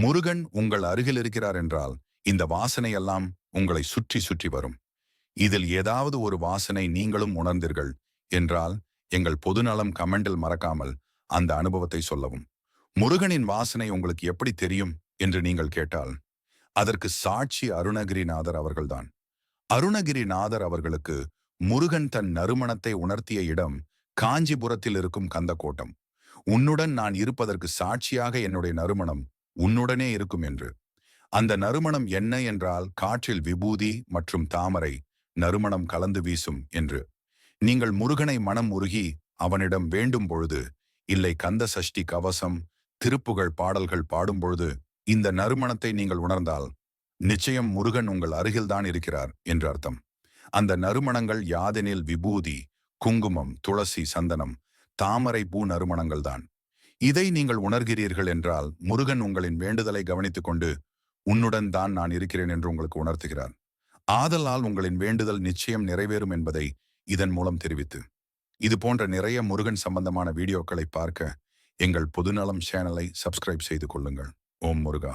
முருகன் உங்கள் அருகில் இருக்கிறார் என்றால் இந்த வாசனை எல்லாம் உங்களை சுற்றி சுற்றி வரும். இதில் ஏதாவது ஒரு வாசனை நீங்களும் உணர்ந்தீர்கள் என்றால் எங்கள் பொதுநலம் கமெண்டில் மறக்காமல் அந்த அனுபவத்தை சொல்லவும். முருகனின் வாசனை உங்களுக்கு எப்படி தெரியும் என்று நீங்கள் கேட்டால் அதற்கு சாட்சி அருணகிரிநாதர் அவர்கள்தான். அருணகிரிநாதர் அவர்களுக்கு முருகன் தன் நறுமணத்தை உணர்த்திய இடம் காஞ்சிபுரத்தில் இருக்கும் கந்தக்கோட்டம். உன்னுடன் நான் இருப்பதற்கு சாட்சியாக என்னுடைய நறுமணம் உன்னுடனே இருக்கும் என்று. அந்த நறுமணம் என்ன என்றால் காற்றில் விபூதி மற்றும் தாமரை நறுமணம் கலந்து வீசும் என்று. நீங்கள் முருகனை மனம் உருகி அவனிடம் வேண்டும் பொழுது இல்லை கந்த சஷ்டி கவசம் திருப்புகழ் பாடல்கள் பாடும்பொழுது இந்த நறுமணத்தை நீங்கள் உணர்ந்தால் நிச்சயம் முருகன் உங்கள் அருகில்தான் இருக்கிறார் என்று அர்த்தம். அந்த நறுமணங்கள் யாதெனில் விபூதி குங்குமம் துளசி சந்தனம் தாமரை பூ நறுமணங்கள் தான் இதை நீங்கள் உணர்கிறீர்கள் என்றால் முருகன் உங்களின் வேண்டுதலை கவனித்துக் கொண்டு உன்னுடன் தான் நான் இருக்கிறேன் என்று உங்களுக்கு உணர்த்துகிறார். ஆதலால் உங்களின் வேண்டுதல் நிச்சயம் நிறைவேறும் என்பதை இதன் மூலம் தெரிவித்து. இது போன்ற நிறைய முருகன் சம்பந்தமான வீடியோக்களை பார்க்க எங்கள் பொதுநலம் சேனலை சப்ஸ்கிரைப் செய்து கொள்ளுங்கள். ஓம் முருகா.